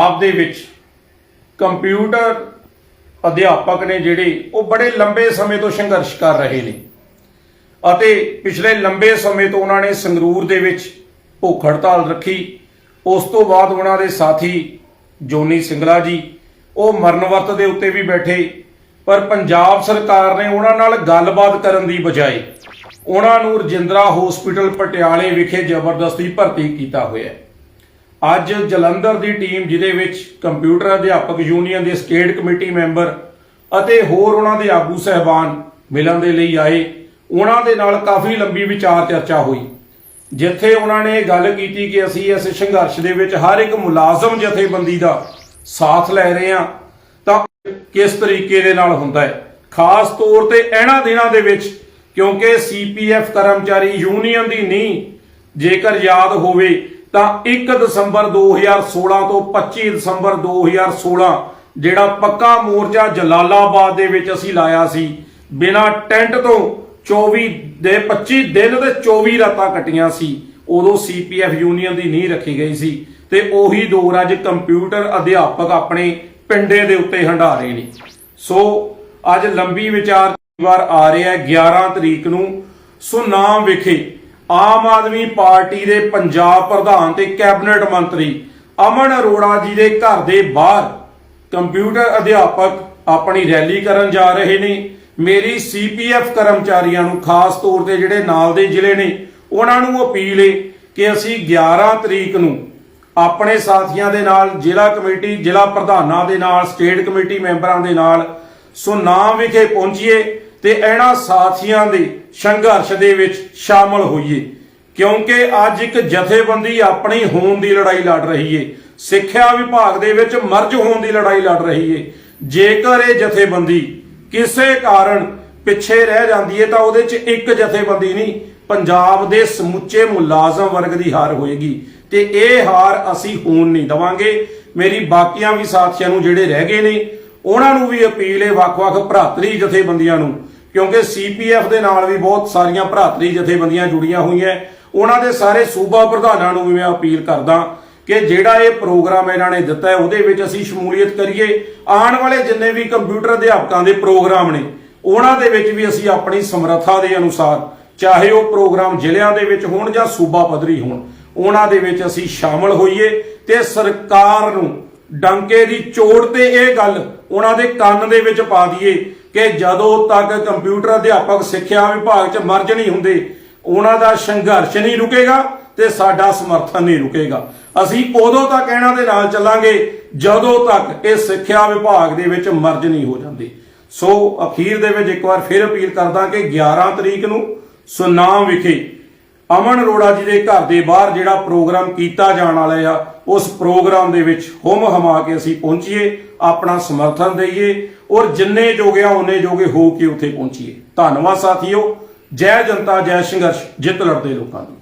ਆਪ ਦੇ ਵਿੱਚ ਕੰਪਿਊਟਰ ਅਧਿਆਪਕ ਨੇ ਜਿਹੜੇ, ਉਹ ਬੜੇ ਲੰਬੇ ਸਮੇਂ ਤੋਂ ਸੰਘਰਸ਼ ਕਰ ਰਹੇ ਨੇ। ਅਤੇ ਪਿਛਲੇ ਲੰਬੇ ਸਮੇਂ ਤੋਂ ਉਹਨਾਂ ਨੇ ਸੰਗਰੂਰ ਦੇ ਵਿੱਚ ਭੁੱਖ ਹੜਤਾਲ ਰੱਖੀ। ਉਸ ਤੋਂ ਬਾਅਦ ਉਹਨਾਂ ਦੇ ਸਾਥੀ ਜੋਨੀ ਸਿੰਗਲਾ ਜੀ, ਉਹ ਮਰਨ ਵਰਤ ਦੇ ਉੱਤੇ ਵੀ ਬੈਠੇ। ਪਰ ਪੰਜਾਬ ਸਰਕਾਰ ਨੇ ਉਹਨਾਂ ਨਾਲ ਗੱਲਬਾਤ ਕਰਨ ਦੀ ਬਜਾਏ ਉਹਨਾਂ ਨੂੰ ਰਜਿੰਦਰਾ ਹਸਪੀਟਲ ਪਟਿਆਲੇ ਵਿਖੇ ਜ਼ਬਰਦਸਤੀ ਭਰਤੀ ਕੀਤਾ ਹੋਇਆ ਹੈ। ਅੱਜ ਜਲੰਧਰ ਦੀ ਟੀਮ, ਜਿਹਦੇ ਵਿੱਚ ਕੰਪਿਊਟਰ ਅਧਿਆਪਕ ਯੂਨੀਅਨ ਦੇ ਸਟੇਟ ਕਮੇਟੀ ਮੈਂਬਰ ਅਤੇ ਹੋਰ ਉਹਨਾਂ ਦੇ ਆਗੂ ਸਹਿਬਾਨ ਮਿਲਣ ਦੇ ਲਈ ਆਏ, ਉਹਨਾਂ ਦੇ ਨਾਲ ਕਾਫੀ ਲੰਬੀ ਵਿਚਾਰ ਚਰਚਾ ਹੋਈ। ਜਿੱਥੇ ਉਹਨਾਂ ਨੇ ਗੱਲ ਕੀਤੀ ਕਿ ਅਸੀਂ ਇਸ ਸੰਘਰਸ਼ ਦੇ ਵਿੱਚ ਹਰ ਇੱਕ ਮੁਲਾਜ਼ਮ ਜਥੇਬੰਦੀ ਦਾ ਸਾਥ ਲੈ ਰਹੇ ਹਾਂ, ਤਾਂ ਕਿਸ ਤਰੀਕੇ ਦੇ ਨਾਲ ਹੁੰਦਾ ਹੈ? ਖਾਸ ਤੌਰ ਤੇ ਇਹਨਾਂ ਦਿਨਾਂ ਦੇ ਵਿੱਚ, ਕਿਉਂਕਿ ਸੀਪੀਐਫ ਕਰਮਚਾਰੀ ਯੂਨੀਅਨ ਦੀ ਨਹੀਂ ਜੇਕਰ ਯਾਦ ਹੋਵੇ ਤਾਂ 1 ਦਸੰਬਰ 2016 ਤੋਂ 25 ਦਸੰਬਰ 2016 ਜਿਹੜਾ ਪੱਕਾ ਮੋਰਚਾ ਜਲਾਲਾਬਾਦ ਦੇ ਵਿੱਚ ਅਸੀਂ ਲਾਇਆ ਸੀ, ਬਿਨਾ ਟੈਂਟ ਤੋਂ 24 ਦੇ 25 ਦਿਨ ਤੇ 24 ਰਾਤਾਂ ਕੱਟੀਆਂ ਸੀ, ਉਦੋਂ ਸੀਪੀਐਫ ਯੂਨੀਅਨ ਦੀ ਨੀਂਹ ਰੱਖੀ ਗਈ ਸੀ ਤੇ ਉਹੀ ਦੌਰ ਅੱਜ ਕੰਪਿਊਟਰ ਅਧਿਆਪਕ ਆਪਣੇ ਪਿੰਡੇ ਦੇ ਉੱਤੇ ਹੰਢਾ ਰਹੇ ਨੇ। ਸੋ ਅੱਜ ਲੰਬੀ ਵਿਚਾਰ ਵਾਰ ਆ ਰਿਹਾ ਹੈ 11 ਤਰੀਕ ਨੂੰ ਸੁਨਾਮ ਵਿਖੇ ਆਮ ਆਦਮੀ ਪਾਰਟੀ ਦੇ ਪੰਜਾਬ ਪ੍ਰਧਾਨ ਤੇ ਕੈਬਨਿਟ ਮੰਤਰੀ ਅਮਨ ਅਰੋੜਾ ਜੀ ਦੇ ਘਰ ਦੇ ਬਾਹਰ ਕੰਪਿਊਟਰ ਅਧਿਆਪਕ ਆਪਣੀ ਰੈਲੀ ਕਰਨ ਜਾ ਰਹੇ ਨੇ। ਮੇਰੀ ਸੀਪੀਐਫ ਕਰਮਚਾਰੀਆਂ ਨੂੰ ਖਾਸ ਤੌਰ ਤੇ ਜਿਹੜੇ ਨਾਲ ਦੇ ਜ਼ਿਲ੍ਹੇ ਨੇ, ਉਹਨਾਂ ਨੂੰ ਅਪੀਲ ਹੈ ਕਿ ਅਸੀਂ 11 ਤਰੀਕ ਨੂੰ ਆਪਣੇ ਸਾਥੀਆਂ ਦੇ ਨਾਲ, ਜ਼ਿਲ੍ਹਾ ਕਮੇਟੀ, ਜ਼ਿਲ੍ਹਾ ਪ੍ਰਧਾਨਾਂ ਦੇ ਨਾਲ, ਸਟੇਟ ਕਮੇਟੀ ਮੈਂਬਰਾਂ ਦੇ ਨਾਲ ਸੁਨਾਮ ਵਿਖੇ ਪਹੁੰਚੀਏ। ਤੇ ਇਹਨਾਂ ਸਾਥੀਆਂ ਦੇ ਸੰਘਰਸ਼ ਦੇ ਵਿੱਚ ਸ਼ਾਮਲ ਹੋਈਏ। ਕਿਉਂਕਿ ਅੱਜ ਇੱਕ ਜਥੇਬੰਦੀ ਆਪਣੀ ਹੋਣ ਦੀ ਲੜਾਈ ਲੜ ਰਹੀ ਏ। ਸਿੱਖਿਆ ਵਿਭਾਗ ਦੇ ਵਿੱਚ ਮਰਜ ਹੋਣ ਦੀ ਲੜਾਈ ਲੜ ਰਹੀ ਏ। ਜੇਕਰ ਇਹ ਜਥੇਬੰਦੀ ਕਿਸੇ ਕਾਰਨ ਪਿੱਛੇ ਰਹਿ ਜਾਂਦੀ ਏ ਤਾਂ ਉਹਦੇ 'ਚ ਇੱਕ ਜਥੇਬੰਦੀ ਨਹੀਂ, ਪੰਜਾਬ ਦੇ ਸਮੁੱਚੇ ਮੁਲਾਜ਼ਮ ਵਰਗ ਦੀ ਹਾਰ ਹੋਏਗੀ। ਤੇ ਇਹ ਹਾਰ ਅਸੀਂ ਹੋਣ ਨਹੀਂ ਦਵਾਂਗੇ। ਮੇਰੀ ਬਾਕੀਆਂ ਵੀ ਸਾਥੀਆਂ ਨੂੰ ਜਿਹੜੇ ਰਹਿ ਗਏ ਨੇ, ਉਹਨਾਂ ਨੂੰ ਵੀ ਅਪੀਲ ਹੈ ਵੱਖ-ਵੱਖ ਭਰਾਤਰੀ ਜਥੇਬੰਦੀਆਂ ਨੂੰ ਕਿਉਂਕਿ ਸੀਪੀਐਫ ਦੇ ਨਾਲ ਵੀ ਬਹੁਤ ਸਾਰੀਆਂ ਭਰਾਤਰੀ ਜਥੇਬੰਦੀਆਂ ਜੁੜੀਆਂ ਹੋਈਆਂ ਉਹਨਾਂ ਦੇ ਸਾਰੇ ਸੂਬਾ ਪ੍ਰਧਾਨਾਂ ਨੂੰ ਵੀ ਮੈਂ ਅਪੀਲ ਕਰਦਾ ਕਿ ਜਿਹੜਾ ਇਹ ਪ੍ਰੋਗਰਾਮ ਇਹਨਾਂ ਨੇ ਦਿੱਤਾ ਹੈ, ਉਹਦੇ ਵਿੱਚ ਅਸੀਂ ਸ਼ਮੂਲੀਅਤ ਕਰੀਏ। ਆਉਣ ਵਾਲੇ ਜਿੰਨੇ ਵੀ ਕੰਪਿਊਟਰ ਅਧਿਆਪਕਾਂ ਦੇ ਪ੍ਰੋਗਰਾਮ ਨੇ, ਉਹਨਾਂ ਦੇ ਵਿੱਚ ਵੀ ਅਸੀਂ ਆਪਣੀ ਸਮਰੱਥਾ ਦੇ ਅਨੁਸਾਰ, ਚਾਹੇ ਉਹ ਪ੍ਰੋਗਰਾਮ ਜ਼ਿਲ੍ਹਿਆਂ ਦੇ ਵਿੱਚ ਹੋਣ ਜਾਂ ਸੂਬਾ ਪੱਧਰੀ ਹੋਣ, ਉਹਨਾਂ ਦੇ ਵਿੱਚ ਅਸੀਂ ਸ਼ਾਮਲ ਹੋਈਏ ਤੇ ਸਰਕਾਰ ਨੂੰ ਡੰਕੇ ਦੀ ਚੋੜ ਤੇ ਇਹ ਗੱਲ ਉਹਨਾਂ ਦੇ ਕੰਨ ਦੇ ਵਿੱਚ ਪਾ ਦਈਏ ਕਿ ਜਦੋਂ ਤੱਕ ਕੰਪਿਊਟਰ ਅਧਿਆਪਕ ਸਿੱਖਿਆ ਵਿਭਾਗ 'ਚ ਮਰਜ ਨਹੀਂ ਹੁੰਦੇ, ਉਹਨਾਂ ਦਾ ਸੰਘਰਸ਼ ਨਹੀਂ ਰੁਕੇਗਾ ਤੇ ਸਾਡਾ ਸਮਰਥਨ ਨਹੀਂ ਰੁਕੇਗਾ। ਅਸੀਂ ਉਦੋਂ ਤੱਕ ਇਹਨਾਂ ਦੇ ਨਾਲ ਚੱਲਾਂਗੇ ਜਦੋਂ ਤੱਕ ਇਹ ਸਿੱਖਿਆ ਵਿਭਾਗ ਦੇ ਵਿੱਚ ਮਰਜ ਨਹੀਂ ਹੋ ਜਾਂਦੇ। ਸੋ ਅਖੀਰ ਦੇ ਵਿੱਚ ਇੱਕ ਵਾਰ ਫਿਰ ਅਪੀਲ ਕਰਦਾ ਕਿ 11 ਤਰੀਕ ਨੂੰ ਸੁਨਾਮ ਵਿਖੇ ਅਮਨ ਅਰੋੜਾ ਜੀ ਦੇ ਘਰ ਦੇ ਬਾਹਰ ਜਿਹੜਾ ਪ੍ਰੋਗਰਾਮ ਕੀਤਾ ਜਾਣ ਵਾਲਾ ਆ, ਉਸ ਪ੍ਰੋਗਰਾਮ ਦੇ ਵਿੱਚ ਹੁਮ ਹਮਾ ਕੇ ਅਸੀਂ ਪਹੁੰਚੀਏ, ਆਪਣਾ ਸਮਰਥਨ ਦਈਏ ਔਰ ਜਿੰਨੇ ਜੋਗੇ ਆ ਉਹਨੇ ਜੋਗੇ ਹੋ ਕੇ ਉੱਥੇ ਪਹੁੰਚੀਏ। ਧੰਨਵਾਦ ਸਾਥੀਓ। ਜੈ ਜਨਤਾ, ਜੈ ਸੰਘਰਸ਼, ਜਿੱਤ ਲੜਦੇ ਲੋਕਾਂ ਦੀ।